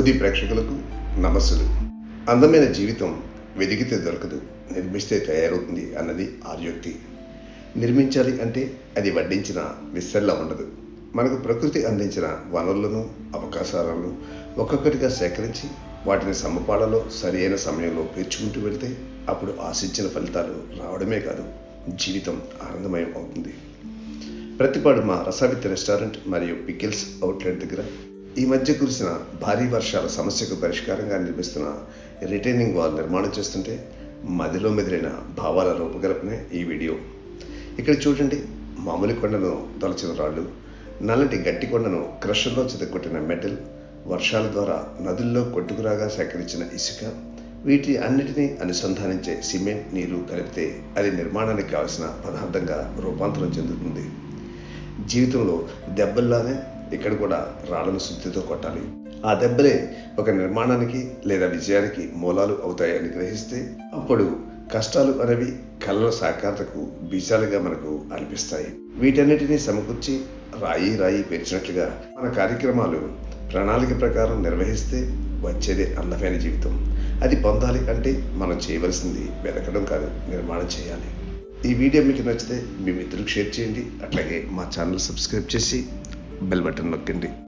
ఓది ప్రేక్షకులకు నమస్సులు. అందమైన జీవితం వెదిగితే దొరకదు నిర్మిస్తే తయారవుతుంది అన్నది ఆర్యోక్తి. నిర్మించాలి అంటే అది వడ్డించిన విస్తల్లా ఉండదు. మనకు ప్రకృతి అందించిన వనరులను అవకాశాలను ఒక్కొక్కటిగా సేకరించి వాటిని సమపాలలో సరియైన సమయంలో పేర్చుకుంటూ వెళ్తే అప్పుడు ఆశించిన ఫలితాలు రావడమే కాదు జీవితం ఆనందమయం అవుతుంది. ప్రతిపాడు మా రసావిత్ రెస్టారెంట్ మరియు పికిల్స్ అవుట్లెట్ మధ్య కురిసిన భారీ వర్షాల సమస్యకు పరిష్కారంగా నిర్మిస్తున్న రిటైనింగ్ వాల్ నిర్మాణం చేస్తుంటే మదిలో మెదిలిన భావాల రూపకల్పనే ఈ వీడియో. ఇక్కడ చూడండి మామూలు కొండను తొలచిన రాళ్ళు నల్లటి గట్టి కొండను క్రషర్లో చితగొట్టిన మెటల్ వర్షాల ద్వారా నదుల్లో కొట్టుకురాగా సేకరించిన ఇసుక వీటి అన్నిటినీ అనుసంధానించే సిమెంట్ నీరు కలిపితే అది నిర్మాణానికి కావలసిన పదార్థంగా రూపాంతరం చెందుతుంది. జీవితంలో దెబ్బల్లానే ఇక్కడ కూడా రాళ్ళను శుద్ధితో కొట్టాలి. ఆ దెబ్బలే ఒక నిర్మాణానికి లేదా విజయానికి మూలాలు అవుతాయని గ్రహిస్తే అప్పుడు కష్టాలు అనేవి కళల సాకారతకు బీజాలుగా మనకు అనిపిస్తాయి. వీటన్నిటినీ సమకూర్చి రాయి రాయి పెంచినట్లుగా మన కార్యక్రమాలు ప్రణాళిక ప్రకారం నిర్వహిస్తే వచ్చేదే అందమైన జీవితం. అది పొందాలి అంటే మనం చేయవలసింది వెతకడం కాదు నిర్మాణం చేయాలి. ఈ వీడియో మీకు నచ్చితే మీ మిత్రులకు షేర్ చేయండి. అట్లాగే మా ఛానల్ సబ్స్క్రైబ్ చేసి బెల్ బటన్ నొక్కండి.